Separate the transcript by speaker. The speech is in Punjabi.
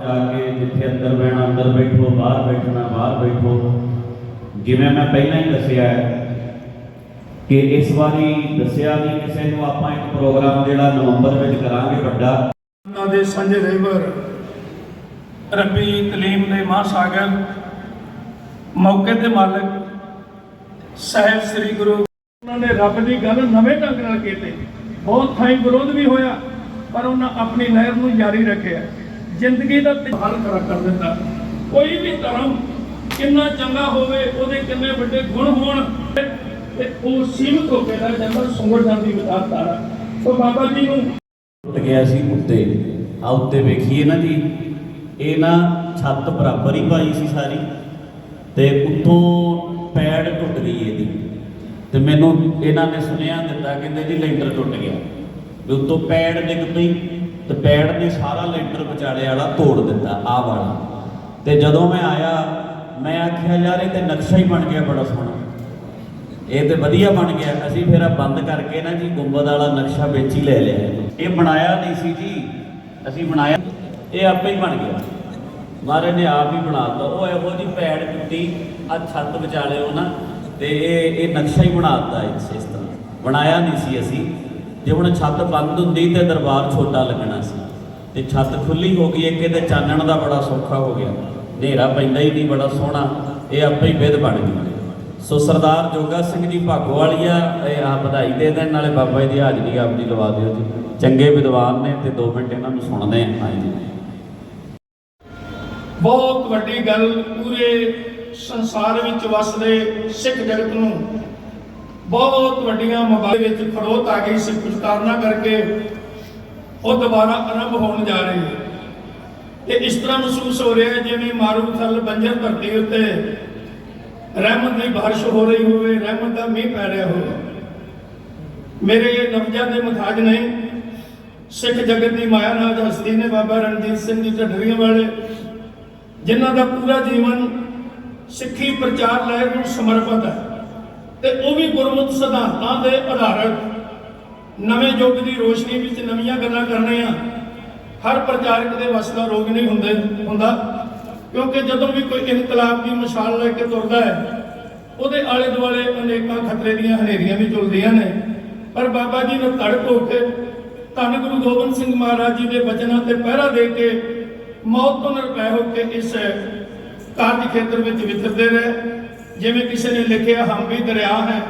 Speaker 1: ਜਾ ਕੇ ਜਿੱਥੇ ਅੰਦਰ ਬਹਿਣਾ, ਅੰਦਰ ਬੈਠੋ, ਬਾਹਰ ਬੈਠਣਾ, ਬਾਹਰ ਬੈਠੋ। ਜਿਵੇਂ ਮੈਂ ਪਹਿਲਾਂ ਹੀ ਦੱਸਿਆ ਹੈ ਕਿ ਇਸ ਵਾਰੀ ਦੱਸਿਆ ਨਹੀਂ ਕਿਸੇ ਨੂੰ ਆਪਾਂ ਇੱਕ ਪ੍ਰੋਗਰਾਮ ਜਿਹੜਾ ਨਵੰਬਰ ਵਿੱਚ ਕਰਾਂਗੇ ਵੱਡਾ।
Speaker 2: ਉਹਨਾਂ ਦੇ ਸੰਜੇ ਰੇਵਰ ਰੱਬੀ ਤਲੀਮ ਦੇ ਮਹਾਸਾਗਰ, ਮੌਕੇ ਤੇ ਮਾਲਕ ਸਾਹਿਬ ਸ੍ਰੀ ਗੁਰੂ ਉਹਨਾਂ ਨੇ ਰੱਬ ਦੀ ਗੱਲ ਨਵੇਂ ਢੰਗ ਨਾਲ ਕੀਤੀ। ਬਹੁਤ ਥਾਈਂ ਵਿਰੋਧ ਵੀ ਹੋਇਆ, ਪਰ ਉਹਨਾਂ ਆਪਣੀ ਲਹਿਰ ਨੂੰ ਜਾਰੀ ਰੱਖਿਆ। ਜ਼ਿੰਦਗੀ ਦਾ ਹੱਲ ਕਰਾ ਕਰ ਦਿੰਦਾ ਕੋਈ ਵੀ ਧਰਮ ਕਿੰਨਾ ਚੰਗਾ ਹੋਵੇ, ਉਹਦੇ ਕਿੰਨੇ ਵੱਡੇ ਗੁਣ ਹੋਣ, ਤੇ ਉਹ ਸੀਮਤ ਹੋ ਕੇ ਰਹਿ ਜਾਂਦਾ ਸੁੰਗੜ ਜਾਂਦੀ ਵਿਚਾਰਧਾਰਾ ਸੋ ਬਾਬਾ ਜੀ ਨੂੰ
Speaker 1: ਟੁੱਟ ਗਿਆ ਸੀ ਉੱਤੇ। ਆ ਉੱਤੇ ਵੇਖੀਏ ਨਾ ਜੀ, ਇਹ ਨਾ ਛੱਤ ਬਰਾਬਰ ਹੀ ਪਾਈ ਸੀ ਸਾਰੀ, ਤੇ ਉੱਤੋਂ ਪੈੜ ਟੁੱਟ ਗਈ ਇਹਦੀ। ਤੇ ਮੈਨੂੰ ਇਹਨਾਂ ਨੇ ਸੁਨੇਹਾ ਦਿੱਤਾ, ਕਹਿੰਦੇ ਜੀ ਲੈਂਟਰ ਟੁੱਟ ਗਿਆ। ਵੀ ਉੱਤੋਂ ਪੈੜ ਡਿੱਗ ਪਈ। ਤੇ ਪੈੜ ਨੇ ਸਾਰਾ ਲੈਂਟਰ ਵਿਚਾਲੇ ਵਾਲਾ ਤੋੜ ਦਿੱਤਾ, ਆਹ ਵਾਲਾ। ਤੇ ਜਦੋਂ ਮੈਂ ਆਇਆ, ਮੈਂ ਆਖਿਆ, ਯਾਰ, ਇਹ ਤੇ ਨਕਸ਼ਾ ਹੀ ਬਣ ਗਿਆ ਬੜਾ ਸੋਹਣਾ। ਇਹ ਤੇ ਵਧੀਆ ਬਣ ਗਿਆ। ਅਸੀਂ ਫਿਰ ਆ ਬੰਦ ਕਰਕੇ ਨਾ ਜੀ ਗੁੰਬਦ ਵਾਲਾ ਨਕਸ਼ਾ ਵਿੱਚ ਹੀ ਲੈ ਲਿਆ। ਇਹਨੂੰ। ਇਹ ਬਣਾਇਆ ਨਹੀਂ ਸੀ ਜੀ। ਅਸੀਂ ਬਣਾਇਆ, ਇਹ ਆਪੇ ਹੀ ਬਣ ਗਿਆ। ਮਹਾਰਾਜ ਨੇ ਆਪ ਹੀ ਬਣਾਤਾ ਉਹ ਇਹੋ ਜੀ ਪੈੜ ਟੁੱਟੀ ਆ ਛੱਤ ਵਿਚਾਲੇ ਉਹ ਨਾ, ਤੇ ਇਹ ਇਹ ਨਕਸ਼ਾ ਹੀ ਬਣਾਤਾ ਇਸ ਇਸ ਤਰ੍ਹਾਂ। ਬਣਾਇਆ ਨਹੀਂ ਸੀ ਅਸੀਂ। ਜੇ ਹੁਣ ਛੱਤ ਬੰਦ ਹੁੰਦੀ ਤੇ ਦਰਬਾਰ ਛੋਟਾ ਲੱਗਣਾ ਸੀ, ਤੇ ਛੱਤ ਖੁੱਲੀ ਹੋ ਗਈ ਇੱਕ, ਇਹਦੇ ਚਾਨਣ ਦਾ ਬੜਾ ਸੌਖਾ ਹੋ ਗਿਆ। ਹਨੇਰਾ ਪੈਂਦਾ ਹੀ ਨਹੀਂ, ਬੜਾ ਸੋਹਣਾ, ਇਹ ਆਪੇ ਹੀ ਵਿਧ ਬਣ ਗਈ। ਸੋ ਸਰਦਾਰ ਜੋਗਾ ਸਿੰਘ ਜੀ ਭਾਗੋਵਾਲੀਆ, ਇਹ ਆ ਵਧਾਈ ਦੇ ਦੇਣ, ਨਾਲੇ ਬਾਬਾ ਜੀ ਦੀ ਹਾਜ਼ਰੀ ਆਪ ਜੀ ਲਵਾ ਦਿਓ ਜੀ। ਚੰਗੇ ਵਿਦਵਾਨ ਨੇ ਤੇ 2 ਮਿੰਟ ਇਹਨਾਂ ਨੂੰ ਸੁਣਦੇ ਆਂ ਹਾਂਜੀ
Speaker 2: ਬਹੁਤ ਵੱਡੀ ਗੱਲ ਪੂਰੇ ਸੰਸਾਰ ਵਿੱਚ ਵਸਦੇ ਸਿੱਖ ਜਗਤ ਨੂੰ। ਬਹੁਤ ਵੱਡੀਆਂ ਮਬਾਲੇ ਵਿੱਚ ਖੜੋਤ ਆ ਗਈ ਸੀ। ਕੁਝ ਕਾਰਨਾਂ ਕਰਕੇ ਉਹ ਦੁਬਾਰਾ ਆਰੰਭ ਹੋਣ ਜਾ ਰਹੀ ਹੈ। ਤੇ ਇਸ ਤਰ੍ਹਾਂ ਮਹਿਸੂਸ ਹੋ ਰਿਹਾ ਜਿਵੇਂ ਮਾਰੂ ਥਲ ਬੰਜਰ ਧਰਤੀ ਉੱਤੇ ਰਹਿਮਤ ਦੀ ਬਾਰਿਸ਼ ਹੋ ਰਹੀ ਹੋਵੇ, ਰਹਿਮਤ ਦਾ ਮੀਂਹ ਪੈ ਰਿਹਾ ਹੋਵੇ। ਮੇਰੇ ਨਵਜਾ ਦੇ ਮਥਾਜ ਨੇ ਸਿੱਖ ਜਗਤ ਦੀ ਮਾਇਆ ਨਾਲ ਹਸਤੀ ਨੇ ਬਾਬਾ ਰਣਜੀਤ ਸਿੰਘ ਜੀ ਢੱਡਰੀਆਂ ਵਾਲੇ, ਜਿਨ੍ਹਾਂ ਦਾ ਪੂਰਾ ਜੀਵਨ ਸਿੱਖੀ ਪ੍ਰਚਾਰ ਲਹਿਰ ਨੂੰ ਸਮਰਪਿਤ ਹੈ। ਤੇ ਉਹ ਵੀ ਗੁਰਮਤਿ ਸਿਧਾਂਤਾਂ ਦੇ ਆਧਾਰਿਤ ਨਵੇਂ ਯੁੱਗ ਦੀ ਰੋਸ਼ਨੀ ਵਿੱਚ ਨਵੀਆਂ ਗੱਲਾਂ ਕਰਨੀਆਂ ਹਰ ਪ੍ਰਚਾਰਕ ਦੇ ਵੱਸ ਦਾ ਰੋਗ ਨਹੀਂ ਹੁੰਦੇ, ਹੁੰਦਾ। ਕਿਉਂਕਿ ਜਦੋਂ ਵੀ ਕੋਈ ਇਨਕਲਾਬ ਦੀ ਮਸ਼ਾਲ ਲੈ ਕੇ ਤੁਰਦਾ ਹੈ, ਉਹਦੇ ਆਲੇ ਦੁਆਲੇ ਅਨੇਕਾਂ ਖਤਰੇ ਦੀਆਂ ਹਨੇਰੀਆਂ ਵੀ ਚੁਲਦੀਆਂ ਨੇ। ਪਰ ਬਾਬਾ ਜੀ ਨੇ ਧੜਕ ਹੋ ਕੇ ਧੰਨ ਗੁਰੂ ਗੋਬਿੰਦ ਸਿੰਘ ਮਹਾਰਾਜ ਜੀ ਦੇ ਬਚਨਾਂ ਤੇ ਪਹਿਰਾ ਦੇ ਕੇ ਮੌਤ ਤੋਂ ਨਿਰਭੈ ਹੋ ਕੇ ਇਸ ਕਾਰਜ ਖੇਤਰ ਵਿੱਚ ਵਿਚਰਦੇ ਰਹੇ। ਜਿਵੇਂ ਕਿਸੇ ਨੇ ਲਿਖਿਆ ਹਮ ਵੀ ਦਰਿਆ ਹੈ।